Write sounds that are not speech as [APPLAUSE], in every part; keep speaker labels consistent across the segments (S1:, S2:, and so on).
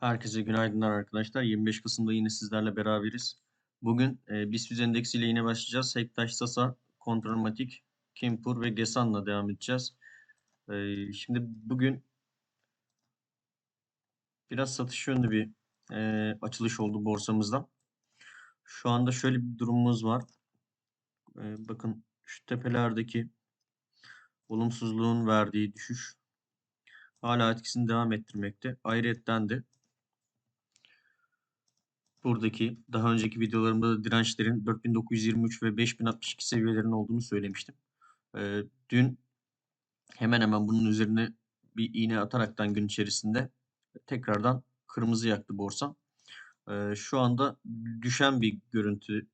S1: Herkese günaydınlar arkadaşlar. 25 Kasım'da yine sizlerle beraberiz. Bugün e, BIST endeksiyle yine başlayacağız. Sektaş, Sasa, Kontrolmatik, Kimpur ve Gesan'la devam edeceğiz. E, şimdi bugün biraz satış yönlü bir e, açılış oldu borsamızda. Şu anda şöyle bir durumumuz var. E, bakın şu tepelerdeki olumsuzluğun verdiği düşüş hala etkisini devam ettirmekte. Ayrıyetten de buradaki daha önceki videolarımda da dirençlerin 4923 ve 5062 seviyelerinin olduğunu söylemiştim. Ee, dün hemen hemen bunun üzerine bir iğne ataraktan gün içerisinde tekrardan kırmızı yaktı borsa. Ee, şu anda düşen bir görüntü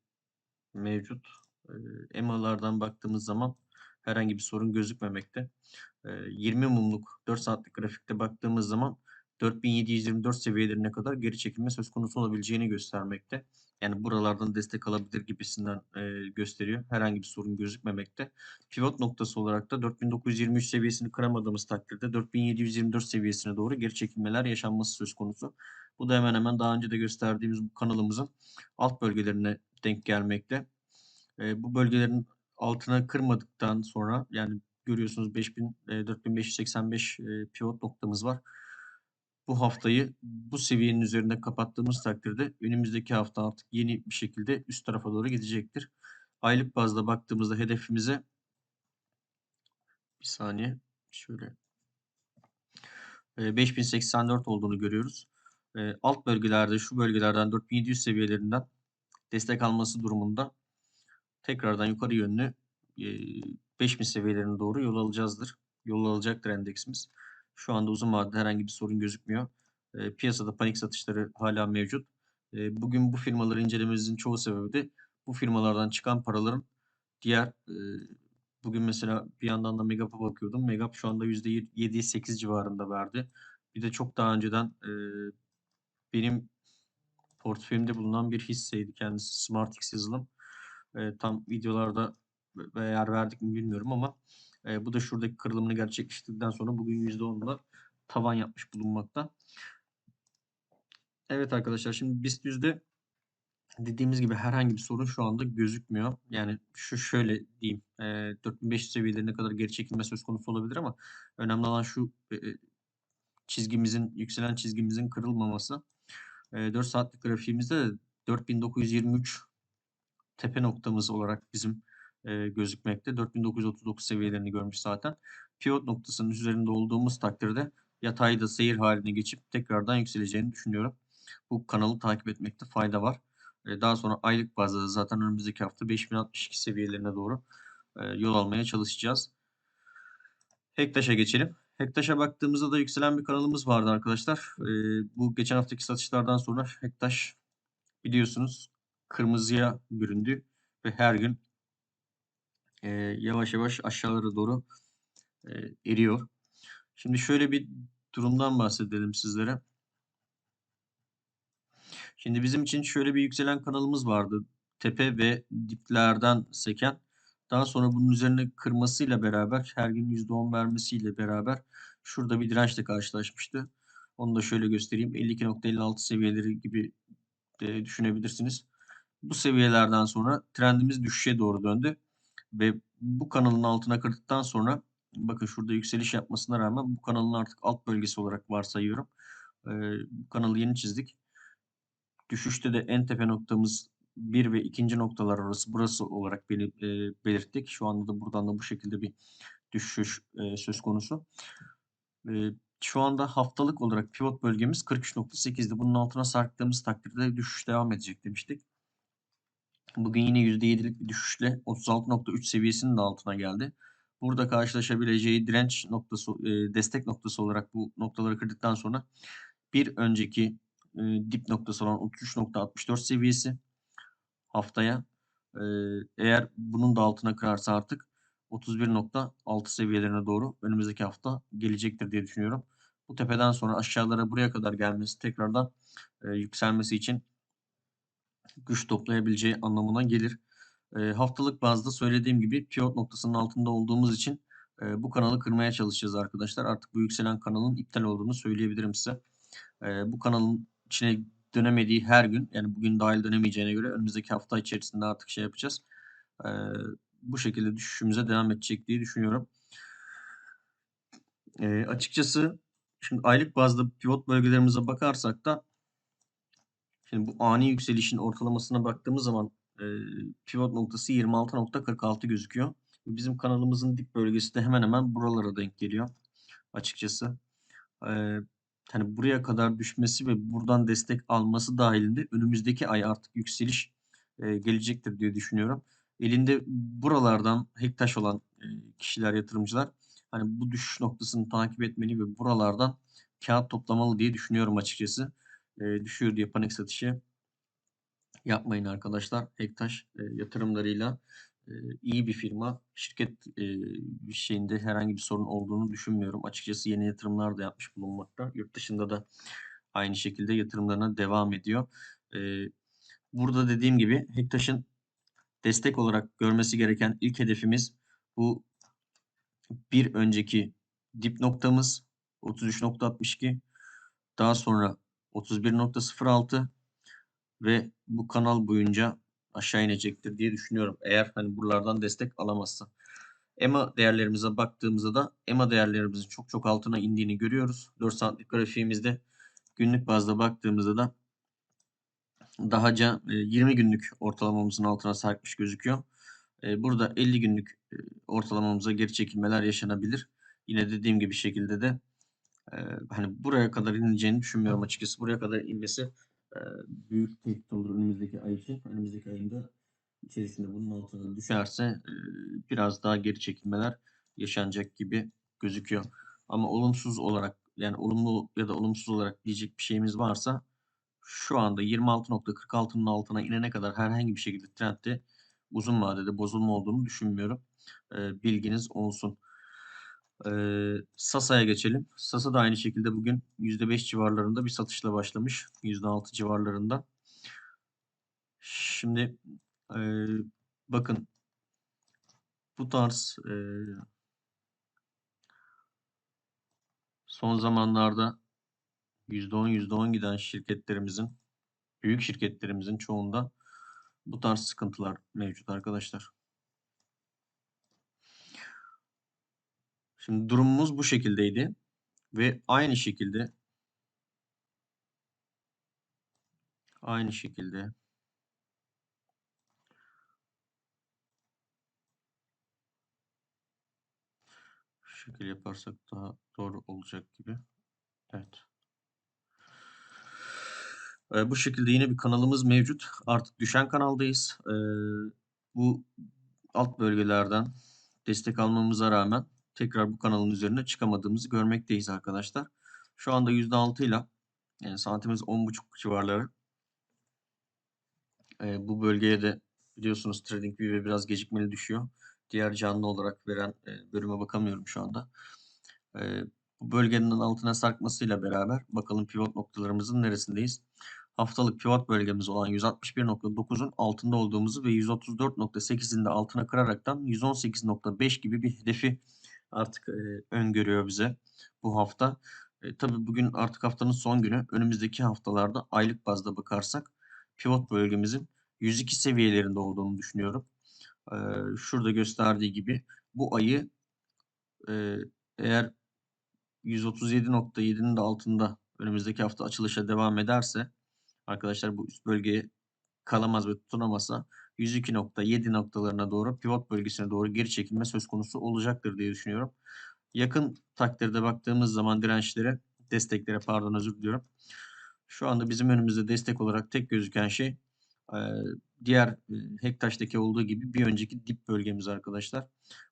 S1: mevcut. Ee, EMA'lardan baktığımız zaman herhangi bir sorun gözükmemekte. Ee, 20 mumluk 4 saatlik grafikte baktığımız zaman 4724 seviyelerine kadar geri çekilme söz konusu olabileceğini göstermekte. Yani buralardan destek alabilir gibisinden e, gösteriyor. Herhangi bir sorun gözükmemekte. Pivot noktası olarak da 4923 seviyesini kıramadığımız takdirde 4724 seviyesine doğru geri çekilmeler yaşanması söz konusu. Bu da hemen hemen daha önce de gösterdiğimiz bu kanalımızın alt bölgelerine denk gelmekte. E, bu bölgelerin altına kırmadıktan sonra yani görüyorsunuz 5000 e, 4585 e, pivot noktamız var bu haftayı bu seviyenin üzerinde kapattığımız takdirde önümüzdeki hafta artık yeni bir şekilde üst tarafa doğru gidecektir. Aylık bazda baktığımızda hedefimize bir saniye şöyle 5084 olduğunu görüyoruz. Alt bölgelerde şu bölgelerden 4700 seviyelerinden destek alması durumunda tekrardan yukarı yönlü 5000 seviyelerine doğru yol alacağızdır. Yol alacaktır endeksimiz. Şu anda uzun vadede herhangi bir sorun gözükmüyor. E, piyasada panik satışları hala mevcut. E, bugün bu firmaları incelememizin çoğu sebebi de bu firmalardan çıkan paraların diğer e, bugün mesela bir yandan da Megap'a bakıyordum. Megap şu anda %7-8 civarında verdi. Bir de çok daha önceden e, benim portföyümde bulunan bir hisseydi kendisi SmartX yazılım. E, tam videolarda yer verdik mi bilmiyorum ama e, bu da şuradaki kırılımını gerçekleştirdikten sonra bugün %10'la tavan yapmış bulunmakta. Evet arkadaşlar şimdi BIST yüzde dediğimiz gibi herhangi bir sorun şu anda gözükmüyor. Yani şu şöyle diyeyim e, 4500 seviyelerine kadar geri çekilme söz konusu olabilir ama önemli olan şu e, çizgimizin yükselen çizgimizin kırılmaması. E, 4 saatlik grafiğimizde de 4923 tepe noktamız olarak bizim e, gözükmekte. 4939 seviyelerini görmüş zaten. Pivot noktasının üzerinde olduğumuz takdirde yatayda seyir haline geçip tekrardan yükseleceğini düşünüyorum. Bu kanalı takip etmekte fayda var. E, daha sonra aylık bazda zaten önümüzdeki hafta 5062 seviyelerine doğru e, yol almaya çalışacağız. Hektaş'a geçelim. Hektaş'a baktığımızda da yükselen bir kanalımız vardı arkadaşlar. E, bu geçen haftaki satışlardan sonra Hektaş biliyorsunuz kırmızıya büründü ve her gün e, yavaş yavaş aşağılara doğru e, eriyor. Şimdi şöyle bir durumdan bahsedelim sizlere. Şimdi bizim için şöyle bir yükselen kanalımız vardı. Tepe ve diplerden seken. Daha sonra bunun üzerine kırmasıyla beraber her gün %10 vermesiyle beraber şurada bir dirençle karşılaşmıştı. Onu da şöyle göstereyim. 52.56 seviyeleri gibi de düşünebilirsiniz. Bu seviyelerden sonra trendimiz düşüşe doğru döndü. Ve bu kanalın altına kırdıktan sonra bakın şurada yükseliş yapmasına rağmen bu kanalın artık alt bölgesi olarak varsayıyorum. Ee, bu kanalı yeni çizdik. Düşüşte de en tepe noktamız bir ve ikinci noktalar arası burası olarak beli, e, belirttik. Şu anda da buradan da bu şekilde bir düşüş e, söz konusu. E, şu anda haftalık olarak pivot bölgemiz 43.8'di. Bunun altına sarktığımız takdirde düşüş devam edecek demiştik. Bugün yine %7'lik bir düşüşle 36.3 seviyesinin de altına geldi. Burada karşılaşabileceği direnç noktası, e, destek noktası olarak bu noktaları kırdıktan sonra bir önceki e, dip noktası olan 33.64 seviyesi haftaya e, eğer bunun da altına kırarsa artık 31.6 seviyelerine doğru önümüzdeki hafta gelecektir diye düşünüyorum. Bu tepeden sonra aşağılara buraya kadar gelmesi tekrardan yükselmesi için güç toplayabileceği anlamına gelir. E, haftalık bazda söylediğim gibi pivot noktasının altında olduğumuz için e, bu kanalı kırmaya çalışacağız arkadaşlar. Artık bu yükselen kanalın iptal olduğunu söyleyebilirim size. Eee, bu kanalın içine dönemediği her gün, yani bugün dahil dönemeyeceğine göre önümüzdeki hafta içerisinde artık şey yapacağız. Eee, bu şekilde düşüşümüze devam edecek diye düşünüyorum. Açıkçası şimdi aylık bazda pivot bölgelerimize bakarsak da şimdi bu ani yükselişin ortalamasına baktığımız zaman eee, pivot noktası 26.46 gözüküyor. Bizim kanalımızın dip bölgesi de hemen hemen buralara denk geliyor açıkçası. Eee, hani buraya kadar düşmesi ve buradan destek alması dahilinde önümüzdeki ay artık yükseliş eee, gelecektir diye düşünüyorum. Elinde buralardan Hektaş olan eee, kişiler, yatırımcılar hani bu düşüş noktasını takip etmeli ve buralardan kağıt toplamalı diye düşünüyorum açıkçası. Eee, düşüyor diye panik satışı yapmayın arkadaşlar. Hektaş eee, yatırımlarıyla eee, iyi bir firma. Şirket eee, şeyinde herhangi bir sorun olduğunu düşünmüyorum. Açıkçası yeni yatırımlar da yapmış bulunmakta. Yurt dışında da aynı şekilde yatırımlarına devam ediyor. Eee, burada dediğim gibi Hektaş'ın destek olarak görmesi gereken ilk hedefimiz bu bir önceki dip noktamız 33.62 daha sonra 31.06 ve bu kanal boyunca aşağı inecektir diye düşünüyorum. Eğer hani buralardan destek alamazsa. EMA değerlerimize baktığımızda da EMA değerlerimizin çok çok altına indiğini görüyoruz. 4 saatlik grafiğimizde günlük bazda baktığımızda da dahaca 20 günlük ortalamamızın altına sarkmış gözüküyor. Burada 50 günlük ortalamamıza geri çekilmeler yaşanabilir. Yine dediğim gibi şekilde de hani buraya kadar ineceğini düşünmüyorum açıkçası. Buraya kadar inmesi büyük tehdit olur önümüzdeki ay için. Önümüzdeki ayında içerisinde bunun altına düşerse biraz daha geri çekilmeler yaşanacak gibi gözüküyor. Ama olumsuz olarak yani olumlu ya da olumsuz olarak diyecek bir şeyimiz varsa şu anda 26.46'nın altına inene kadar herhangi bir şekilde trendde uzun vadede bozulma olduğunu düşünmüyorum. E, bilginiz olsun. E, Sasa'ya geçelim. Sasa da aynı şekilde bugün %5 civarlarında bir satışla başlamış. %6 civarlarında. Şimdi e, bakın bu tarz e, son zamanlarda %10 %10 giden şirketlerimizin büyük şirketlerimizin çoğunda bu tarz sıkıntılar mevcut arkadaşlar. Şimdi durumumuz bu şekildeydi ve aynı şekilde aynı şekilde şu şekilde yaparsak daha doğru olacak gibi. Evet. Ee, bu şekilde yine bir kanalımız mevcut. Artık düşen kanaldayız. Ee, bu alt bölgelerden destek almamıza rağmen tekrar bu kanalın üzerine çıkamadığımızı görmekteyiz arkadaşlar. Şu anda %6 ile yani saatimiz 10.5 civarları. Ee, bu bölgeye de biliyorsunuz TradingView biraz gecikmeli düşüyor. Diğer canlı olarak veren e, bölüme bakamıyorum şu anda. Ee, bu bölgenin altına sarkmasıyla beraber bakalım pivot noktalarımızın neresindeyiz. Haftalık pivot bölgemiz olan 161.9'un altında olduğumuzu ve 134.8'in de altına kıraraktan 118.5 gibi bir hedefi artık e, öngörüyor bize bu hafta. E, tabii bugün artık haftanın son günü. Önümüzdeki haftalarda aylık bazda bakarsak pivot bölgemizin 102 seviyelerinde olduğunu düşünüyorum. E, şurada gösterdiği gibi bu ayı e, eğer 137.7'nin de altında önümüzdeki hafta açılışa devam ederse arkadaşlar bu üst bölgeye kalamaz ve tutunamazsa 102.7 noktalarına doğru pivot bölgesine doğru geri çekilme söz konusu olacaktır diye düşünüyorum. Yakın takdirde baktığımız zaman dirençlere, desteklere pardon özür diliyorum. Şu anda bizim önümüzde destek olarak tek gözüken şey diğer Hektaş'taki olduğu gibi bir önceki dip bölgemiz arkadaşlar.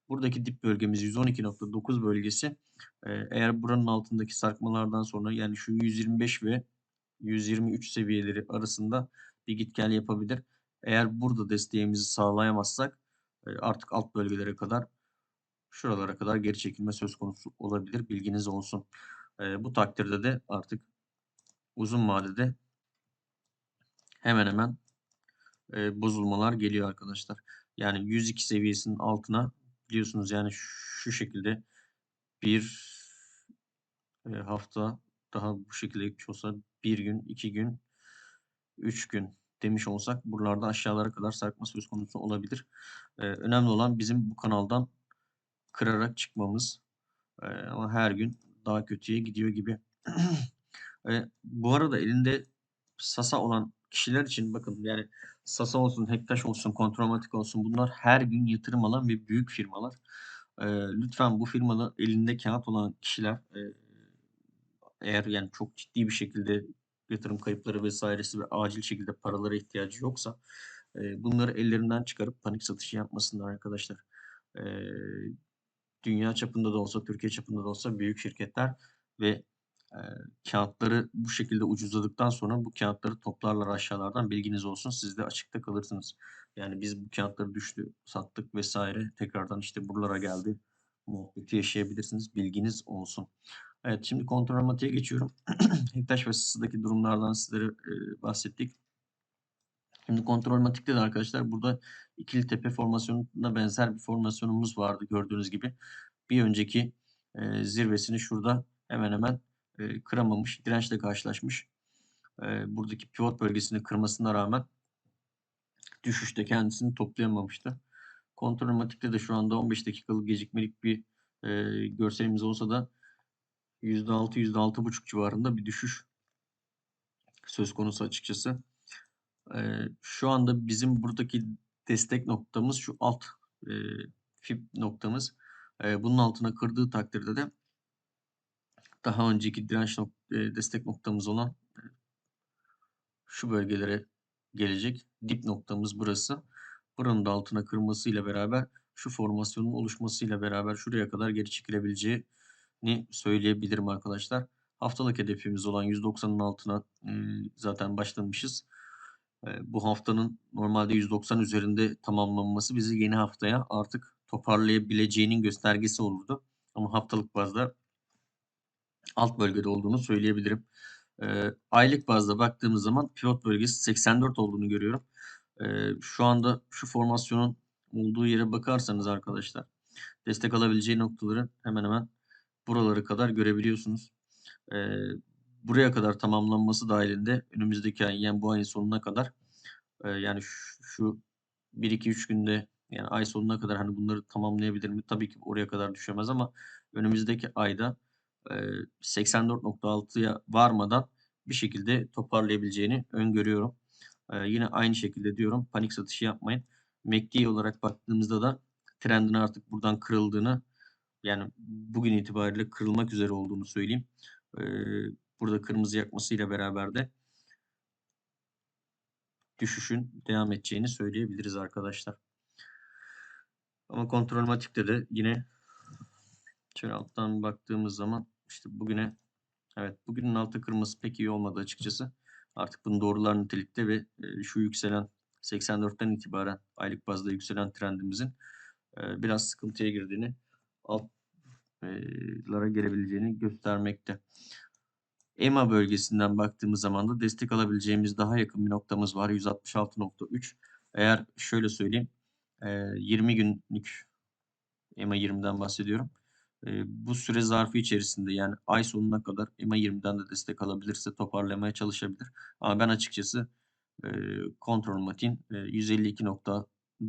S1: Buradaki dip bölgemiz 112.9 bölgesi. Eğer buranın altındaki sarkmalardan sonra yani şu 125 ve 123 seviyeleri arasında bir git gel yapabilir. Eğer burada desteğimizi sağlayamazsak artık alt bölgelere kadar şuralara kadar geri çekilme söz konusu olabilir. Bilginiz olsun. Bu takdirde de artık uzun vadede hemen hemen bozulmalar geliyor arkadaşlar. Yani 102 seviyesinin altına biliyorsunuz yani şu şekilde bir hafta daha bu şekilde olsa 1 gün, 2 gün, 3 gün demiş olsak buralarda aşağılara kadar sarkma söz konusu olabilir. Eee, önemli olan bizim bu kanaldan kırarak çıkmamız. Eee, ama her gün daha kötüye gidiyor gibi. Eee, [CLEARS THROAT] bu arada elinde Sasa olan kişiler için bakın yani Sasa olsun, Hektaş olsun, Kontrolmatik olsun bunlar her gün yatırım alan ve büyük firmalar. Eee, lütfen bu firmada elinde kağıt olan kişiler, eee, eğer yani çok ciddi bir şekilde yatırım kayıpları vs.si ve acil şekilde paralara ihtiyacı yoksa, eee, bunları ellerinden çıkarıp panik satışı yapmasınlar arkadaşlar. Eee, dünya çapında da olsa, Türkiye çapında da olsa büyük şirketler ve, eee, kâğıtları bu şekilde ucuzladıktan sonra bu kâğıtları toplarlar aşağılardan bilginiz olsun. Siz de açıkta kalırsınız. Yani biz bu kâğıtları düştü, sattık vs. tekrardan işte buralara geldi muhabbeti yaşayabilirsiniz. Bilginiz olsun. Evet, şimdi Kontrolmatik'e geçiyorum. [CLEARS THROAT] Hektaş ve Sasa'daki durumlardan sizlere, eee, bahsettik. Şimdi Kontrolmatik'te de arkadaşlar burada ikili tepe formasyonuna benzer bir formasyonumuz vardı gördüğünüz gibi. Bir önceki, eee, zirvesini şurada hemen hemen, eee, kıramamış, dirençle karşılaşmış. Eee, buradaki pivot bölgesini kırmasına rağmen düşüşte kendisini toplayamamıştı. Kontrolmatik'te de şu anda 15 dakikalık gecikmelik bir, eee, görselimiz olsa da %6, %6,5 civarında bir düşüş söz konusu açıkçası. Eee, şu anda bizim buradaki destek noktamız şu alt, eee, fib noktamız. Eee, bunun altına kırdığı takdirde de daha önceki direnç nok eee, destek noktamız olan şu bölgelere gelecek. Dip noktamız burası. Buranın da altına kırmasıyla beraber şu formasyonun oluşmasıyla beraber şuraya kadar geri çekilebileceğini söyleyebilirim arkadaşlar. Haftalık hedefimiz olan 190'ın altına, zaten başlamışız. Bu haftanın normalde 190 üzerinde tamamlanması bizi yeni haftaya artık toparlayabileceğinin göstergesi olurdu. Ama haftalık bazda alt bölgede olduğunu söyleyebilirim. Aylık bazda baktığımız zaman pivot bölgesi 84 olduğunu görüyorum. Şu anda şu formasyonun olduğu yere bakarsanız arkadaşlar destek alabileceği noktaları hemen hemen buralara kadar görebiliyorsunuz. Eee, buraya kadar tamamlanması dahilinde önümüzdeki ay yani bu ayın sonuna kadar, eee, yani şu şu 1-2-3 günde yani ay sonuna kadar hani bunları tamamlayabilir mi? Tabii ki oraya kadar düşemez ama önümüzdeki ayda, eee, 84.6'ya varmadan bir şekilde toparlayabileceğini öngörüyorum. Eee, yine aynı şekilde diyorum panik satışı yapmayın. MACD olarak baktığımızda da trendin artık buradan kırıldığını yani bugün itibariyle kırılmak üzere olduğunu söyleyeyim. Eee, burada kırmızı yakmasıyla beraber de düşüşün devam edeceğini söyleyebiliriz arkadaşlar. Ama Kontrolmatik'te de yine şöyle alttan baktığımız zaman işte bugüne evet bugünün altı kırması pek iyi olmadı açıkçası. Artık bunu doğrular nitelikte ve, eee, şu yükselen 84'ten itibaren aylık bazda yükselen trendimizin, eee, biraz sıkıntıya girdiğini, altlara e, gelebileceğini göstermekte. EMA bölgesinden baktığımız zaman da destek alabileceğimiz daha yakın bir noktamız var. 166.3. Eğer şöyle söyleyeyim e, 20 günlük EMA 20'den bahsediyorum. E, bu süre zarfı içerisinde yani ay sonuna kadar EMA 20'den de destek alabilirse toparlamaya çalışabilir. Ama ben açıkçası kontrol matin 152.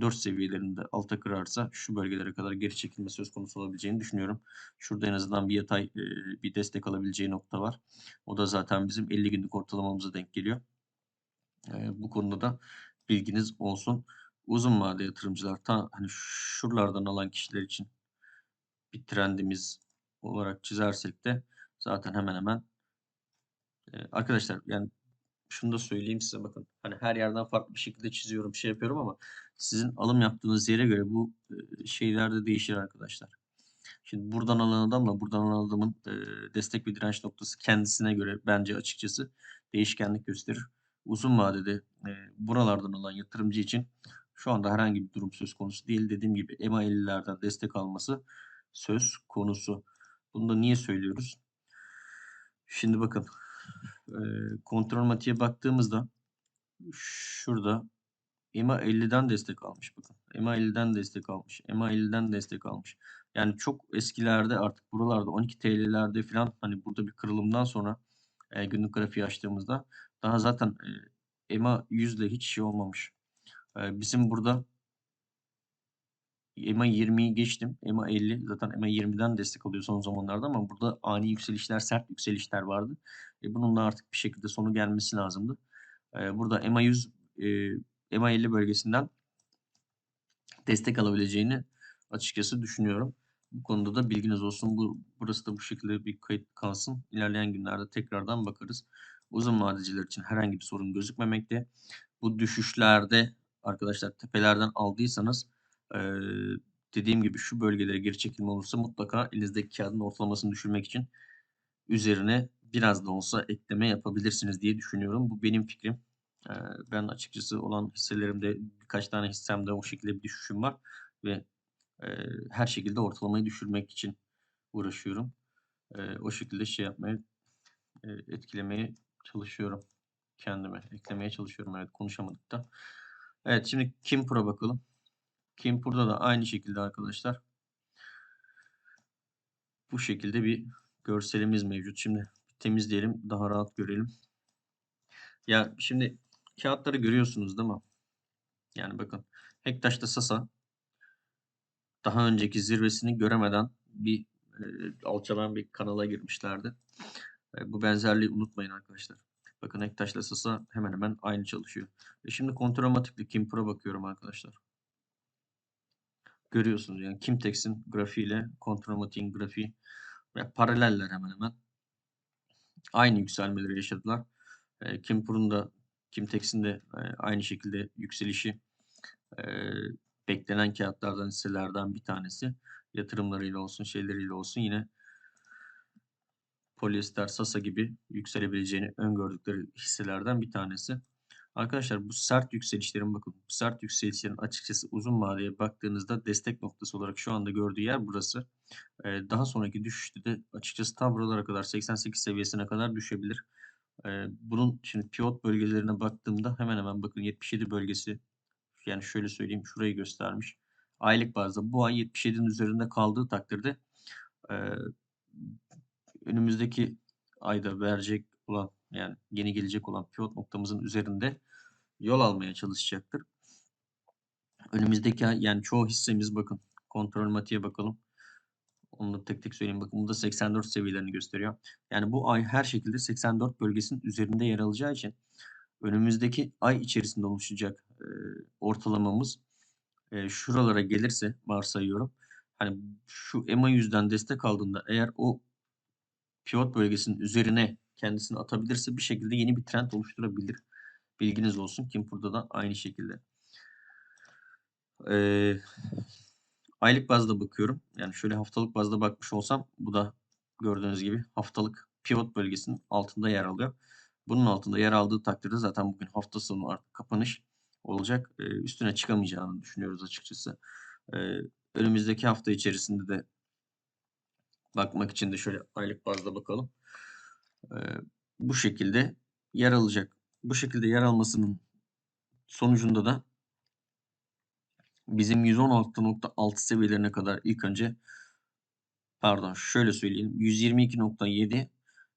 S1: 4 seviyelerinde alta kırarsa şu bölgelere kadar geri çekilme söz konusu olabileceğini düşünüyorum. Şurada en azından bir yatay e, bir destek alabileceği nokta var. O da zaten bizim 50 günlük ortalamamıza denk geliyor. E, bu konuda da bilginiz olsun. Uzun vade yatırımcılar ta hani şuralardan alan kişiler için bir trendimiz olarak çizersek de zaten hemen hemen e, arkadaşlar yani şunu da söyleyeyim size bakın. Hani her yerden farklı bir şekilde çiziyorum, şey yapıyorum ama sizin alım yaptığınız yere göre bu, şeyler de değişir arkadaşlar. Şimdi buradan alan adamla buradan alan adamın, destek ve direnç noktası kendisine göre bence açıkçası değişkenlik gösterir. Uzun vadede, buralardan alan yatırımcı için şu anda herhangi bir durum söz konusu değil. Dediğim gibi EMA 50'lerden destek alması söz konusu. Bunu da niye söylüyoruz? Şimdi bakın, eee, Kontrolmatik'e baktığımızda şurada EMA 50'den destek almış bakın. EMA 50'den destek almış. EMA 50'den destek almış. Yani çok eskilerde artık buralarda 12 TL'lerde falan hani burada bir kırılımdan sonra e, günlük grafiği açtığımızda daha zaten e, EMA 100 ile hiç şey olmamış. E, bizim burada EMA 20'yi geçtim. EMA 50 zaten EMA 20'den destek alıyor son zamanlarda ama burada ani yükselişler, sert yükselişler vardı. E, bunun da artık bir şekilde sonu gelmesi lazımdı. E, burada EMA 100 e, EMA50 bölgesinden destek alabileceğini açıkçası düşünüyorum. Bu konuda da bilginiz olsun. Bu, burası da bu şekilde bir kayıt kalsın. İlerleyen günlerde tekrardan bakarız. Uzun vadeciler için herhangi bir sorun gözükmemekte. Bu düşüşlerde arkadaşlar tepelerden aldıysanız dediğim gibi şu bölgelere geri çekilme olursa mutlaka elinizdeki kağıdın ortalamasını düşürmek için üzerine biraz da olsa ekleme yapabilirsiniz diye düşünüyorum. Bu benim fikrim. Ben açıkçası olan hisselerimde birkaç tane hissemde o şekilde bir düşüşüm var ve her şekilde ortalamayı düşürmek için uğraşıyorum. O şekilde şey yapmaya, eee, etkilemeye çalışıyorum kendime. Eklemeye çalışıyorum. Evet, konuşamadık da. Evet, şimdi Kimpur'a bakalım. Kimpur'da da aynı şekilde arkadaşlar. Bu şekilde bir görselimiz mevcut. Şimdi temizleyelim, daha rahat görelim. Ya şimdi kağıtları görüyorsunuz değil mi? Yani bakın Hektaş'ta Sasa daha önceki zirvesini göremeden bir eee, alçalan bir kanala girmişlerdi. Eee, bu benzerliği unutmayın arkadaşlar. Bakın Hektaş'la Sasa hemen hemen aynı çalışıyor. E şimdi kontrolmatikli Kimpur'a bakıyorum arkadaşlar. Görüyorsunuz yani Kimtex'in grafiğiyle kontrolmatiğin grafiği ve paraleller hemen hemen. Aynı yükselmeleri yaşadılar. Eee, Kimpur'un da Kimtex'in de eee, aynı şekilde yükselişi eee, beklenen kağıtlardan, hisselerden bir tanesi. Yatırımlarıyla olsun, şeyleriyle olsun yine polyester, Sasa gibi yükselebileceğini öngördükleri hisselerden bir tanesi. Arkadaşlar bu sert yükselişlerin bakın bu sert yükselişlerin açıkçası uzun vadeye baktığınızda destek noktası olarak şu anda gördüğü yer burası. Eee, daha sonraki düşüşte de açıkçası tam buralara kadar 88 seviyesine kadar düşebilir. Eee, bunun şimdi pivot bölgelerine baktığımda hemen hemen bakın 77 bölgesi yani şöyle söyleyeyim şurayı göstermiş. Aylık bazda bu ay 77'nin üzerinde kaldığı takdirde eee, önümüzdeki ayda verecek olan yani yeni gelecek olan pivot noktamızın üzerinde yol almaya çalışacaktır. Önümüzdeki yani çoğu hissemiz bakın kontrol matiğe bakalım. Onu da tek tek söyleyeyim. Bakın bu da 84 seviyelerini gösteriyor. Yani bu ay her şekilde 84 bölgesinin üzerinde yer alacağı için önümüzdeki ay içerisinde oluşacak e, ortalamamız e, şuralara gelirse varsayıyorum. Hani şu EMA yüzden destek aldığında eğer o pivot bölgesinin üzerine kendisini atabilirse bir şekilde yeni bir trend oluşturabilir. Bilginiz olsun. Kimpur'da da aynı şekilde. Eee aylık bazda bakıyorum. Yani şöyle haftalık bazda bakmış olsam bu da gördüğünüz gibi haftalık pivot bölgesinin altında yer alıyor. Bunun altında yer aldığı takdirde zaten bugün hafta sonu artık kapanış olacak. Eee, üstüne çıkamayacağını düşünüyoruz açıkçası. Eee, önümüzdeki hafta içerisinde de bakmak için de şöyle aylık bazda bakalım. Eee, bu şekilde yer alacak. Bu şekilde yer almasının sonucunda da bizim 116.6 seviyelerine kadar ilk önce pardon şöyle söyleyelim 122.7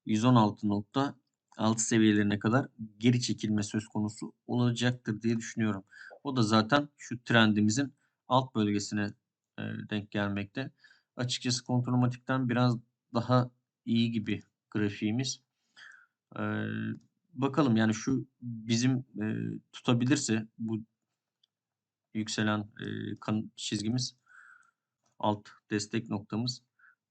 S1: 116.6 seviyelerine kadar geri çekilme söz konusu olacaktır diye düşünüyorum. O da zaten şu trendimizin alt bölgesine e, denk gelmekte. Açıkçası kontrolmatikten biraz daha iyi gibi grafiğimiz. E, bakalım yani şu bizim e, tutabilirse bu yükselen e, kan çizgimiz alt destek noktamız.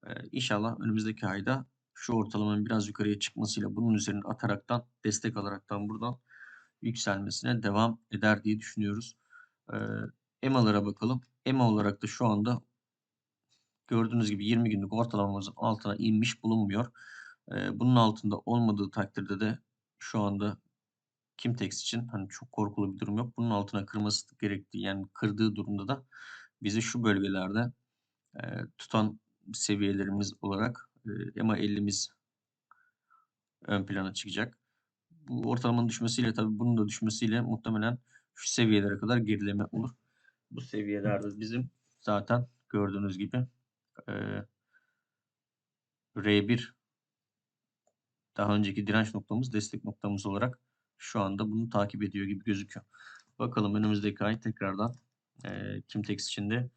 S1: E, inşallah önümüzdeki ayda şu ortalamanın biraz yukarıya çıkmasıyla bunun üzerine ataraktan destek alaraktan buradan yükselmesine devam eder diye düşünüyoruz. E, EMA'lara bakalım. EMA olarak da şu anda gördüğünüz gibi 20 günlük ortalamamızın altına inmiş bulunmuyor. E, bunun altında olmadığı takdirde de şu anda Kimtex için hani çok korkulu bir durum yok. Bunun altına kırması gerektiği yani kırdığı durumda da bizi şu bölgelerde e, tutan seviyelerimiz olarak e, EMA 50'miz ön plana çıkacak. Bu ortalamanın düşmesiyle tabii bunun da düşmesiyle muhtemelen şu seviyelere kadar gerileme olur. Bu seviyelerde bizim zaten gördüğünüz gibi e, R1 daha önceki direnç noktamız destek noktamız olarak şu anda bunu takip ediyor gibi gözüküyor. Bakalım önümüzdeki ay tekrardan e, Kimtex için de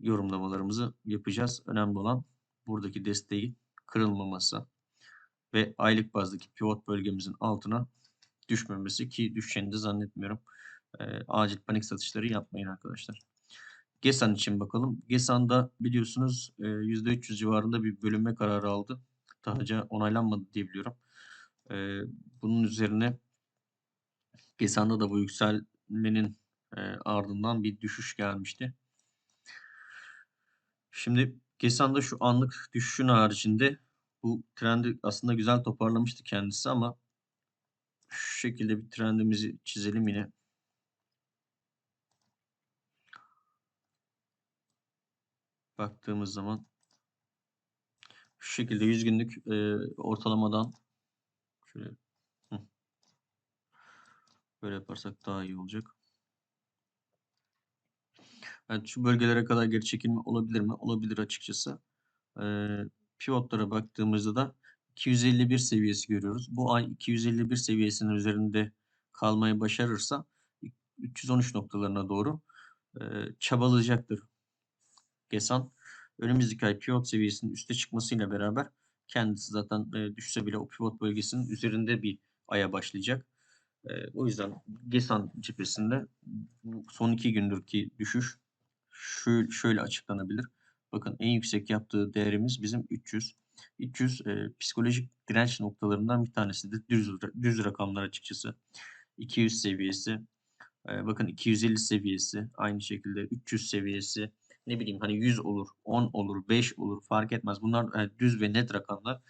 S1: yorumlamalarımızı yapacağız. Önemli olan buradaki desteği kırılmaması ve aylık bazdaki pivot bölgemizin altına düşmemesi ki düşeceğini de zannetmiyorum. E, acil panik satışları yapmayın arkadaşlar. GESAN için bakalım. GESAN'da biliyorsunuz e, %300 civarında bir bölünme kararı aldı. Daha onaylanmadı diye biliyorum. E, bunun üzerine GESAN'da da bu yükselmenin e, ardından bir düşüş gelmişti. Şimdi GESAN'da şu anlık düşüşün haricinde bu trendi aslında güzel toparlamıştı kendisi ama şu şekilde bir trendimizi çizelim yine. Baktığımız zaman şu şekilde 100 günlük e, ortalamadan şöyle böyle yaparsak daha iyi olacak. Yani şu bölgelere kadar geri çekilme olabilir mi? Olabilir açıkçası. Ee, pivotlara baktığımızda da 251 seviyesi görüyoruz. Bu ay 251 seviyesinin üzerinde kalmayı başarırsa 313 noktalarına doğru e, çabalayacaktır. Gesan önümüzdeki ay pivot seviyesinin üste çıkmasıyla beraber kendisi zaten e, düşse bile o pivot bölgesinin üzerinde bir aya başlayacak. E, o yüzden Gesan cephesinde son iki gündür ki düşüş şu, şöyle açıklanabilir. Bakın en yüksek yaptığı değerimiz bizim 300. 300 e, psikolojik direnç noktalarından bir tanesidir. Düz, düz rakamlar açıkçası. 200 seviyesi. E, bakın 250 seviyesi. Aynı şekilde 300 seviyesi. Ne bileyim hani 100 olur, 10 olur, 5 olur fark etmez. Bunlar e, düz ve net rakamlar.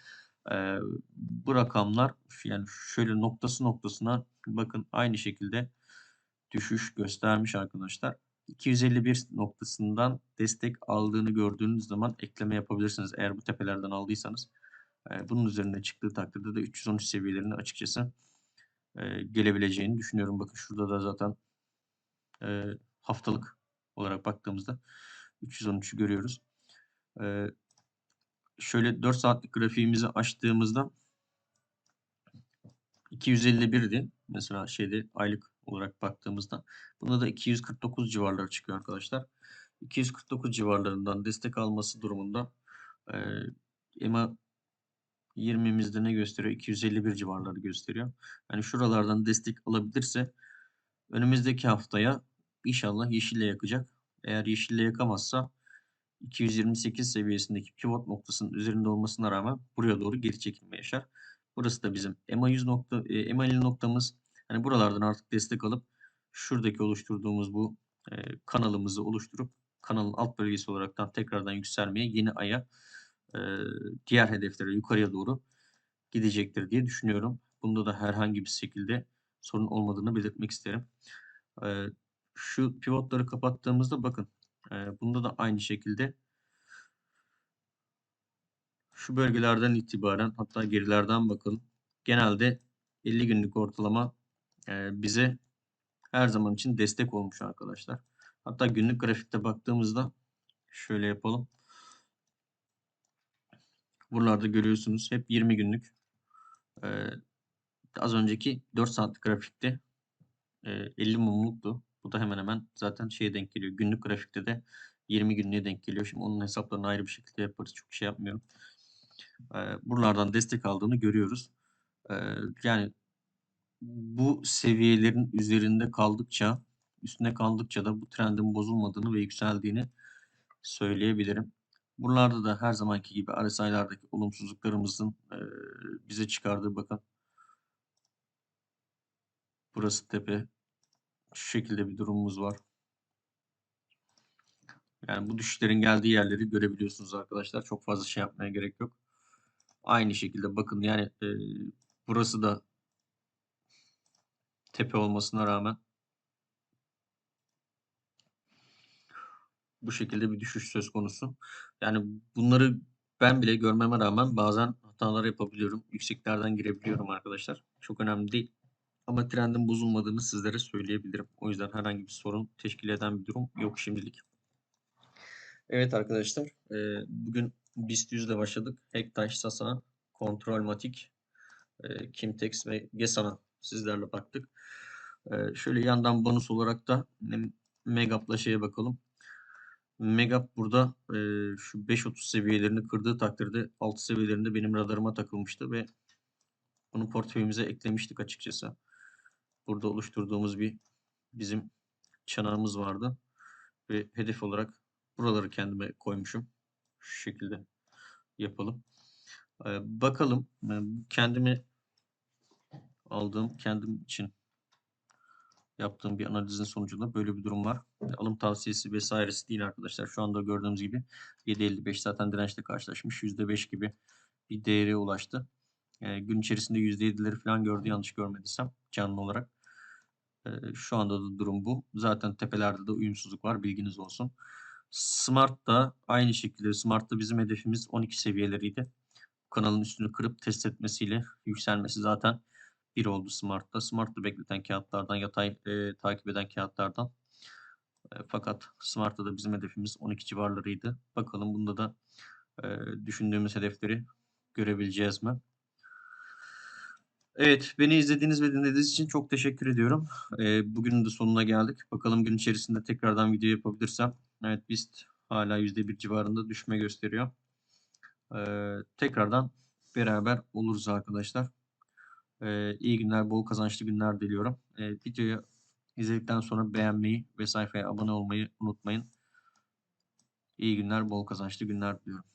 S1: E, bu rakamlar yani şöyle noktası noktasına bakın aynı şekilde düşüş göstermiş arkadaşlar. 251 noktasından destek aldığını gördüğünüz zaman ekleme yapabilirsiniz. Eğer bu tepelerden aldıysanız. E, bunun üzerine çıktığı takdirde de 313 seviyelerine açıkçası e, gelebileceğini düşünüyorum. Bakın şurada da zaten e, haftalık olarak baktığımızda 313'ü görüyoruz. Şöyle 4 saatlik grafiğimizi açtığımızda 251'di. Mesela şeyde aylık olarak baktığımızda. Bunda da 249 civarları çıkıyor arkadaşlar. 249 civarlarından destek alması durumunda e, EMA 20'mizde ne gösteriyor? 251 civarları gösteriyor. Yani şuralardan destek alabilirse önümüzdeki haftaya inşallah yeşille yakacak. Eğer yeşille yakamazsa 228 seviyesindeki pivot noktasının üzerinde olmasına rağmen buraya doğru geri çekilme yaşar. Burası da bizim EMA 100 nokta, e, EMA 50 noktamız. Hani buralardan artık destek alıp şuradaki oluşturduğumuz bu e, kanalımızı oluşturup kanalın alt bölgesi olaraktan tekrardan yükselmeye yeni aya e, diğer hedeflere yukarıya doğru gidecektir diye düşünüyorum. Bunda da herhangi bir şekilde sorun olmadığını belirtmek isterim. E, şu pivotları kapattığımızda bakın e, bunda da aynı şekilde şu bölgelerden itibaren hatta gerilerden bakın genelde 50 günlük ortalama e, bize her zaman için destek olmuş arkadaşlar. Hatta günlük grafikte baktığımızda şöyle yapalım. Buralarda görüyorsunuz hep 20 günlük. Ee, az önceki 4 saatlik grafikte e, 50 mumluktu. Bu da hemen hemen zaten şeye denk geliyor. Günlük grafikte de 20 günlüğe denk geliyor. Şimdi onun hesaplarını ayrı bir şekilde yaparız. Çok şey yapmıyorum. Ee, buralardan destek aldığını görüyoruz. Ee, yani bu seviyelerin üzerinde kaldıkça, üstüne kaldıkça da bu trendin bozulmadığını ve yükseldiğini söyleyebilirim. Buralarda da her zamanki gibi RSI'lardaki olumsuzluklarımızın e, bize çıkardığı bakın. Burası tepe. Şu şekilde bir durumumuz var. Yani bu düşüşlerin geldiği yerleri görebiliyorsunuz arkadaşlar. Çok fazla şey yapmaya gerek yok. Aynı şekilde bakın yani e, burası da tepe olmasına rağmen bu şekilde bir düşüş söz konusu. Yani bunları ben bile görmeme rağmen bazen hatalar yapabiliyorum. Yükseklerden girebiliyorum arkadaşlar. Çok önemli değil. Ama trendin bozulmadığını sizlere söyleyebilirim. O yüzden herhangi bir sorun teşkil eden bir durum yok şimdilik. Evet arkadaşlar. Bugün BIST 100 ile başladık. Hektaş, Sasa, Kontrol Matik Eee, Kimtex ve Gesan'a sizlerle baktık. Eee, şöyle yandan bonus olarak da Megap'la şeye bakalım. Megap burada, eee, şu 5.30 seviyelerini kırdığı takdirde altı seviyelerinde benim radarıma takılmıştı ve bunu portföyümüze eklemiştik açıkçası. Burada oluşturduğumuz bir bizim çanağımız vardı ve hedef olarak buraları kendime koymuşum. Şu şekilde yapalım. Eee, bakalım, eee, kendime aldığım, kendim için yaptığım bir analizin sonucunda böyle bir durum var. Eee, alım tavsiyesi vs.si değil arkadaşlar. Şu anda gördüğünüz gibi 7.55 zaten dirençle karşılaşmış. %5 gibi bir değere ulaştı. Eee, gün içerisinde %7'leri falan gördü yanlış görmediysem canlı olarak. Eee, şu anda da durum bu. Zaten tepelerde de uyumsuzluk var bilginiz olsun. Smart da aynı şekilde. Smart'ta bizim hedefimiz 12 seviyeleriydi. Kanalın üstünü kırıp test etmesiyle yükselmesi zaten 1 oldu Smart'ta. Smart'ı bekleten kağıtlardan, yatay, eee, takip eden kağıtlardan. Eee, fakat Smart'ta da bizim hedefimiz 12 civarlarıydı. Bakalım bunda da, eee, düşündüğümüz hedefleri görebileceğiz mi? Evet, beni izlediğiniz ve dinlediğiniz için çok teşekkür ediyorum. Eee, bugünün de sonuna geldik. Bakalım gün içerisinde tekrardan video yapabilirsem. Evet, BIST hâlâ %1 civarında düşme gösteriyor. Eee, tekrardan beraber oluruz arkadaşlar. Eee, iyi günler, bol kazançlı günler diliyorum. Eee, videoyu izledikten sonra beğenmeyi ve sayfaya abone olmayı unutmayın. İyi günler, bol kazançlı günler diliyorum.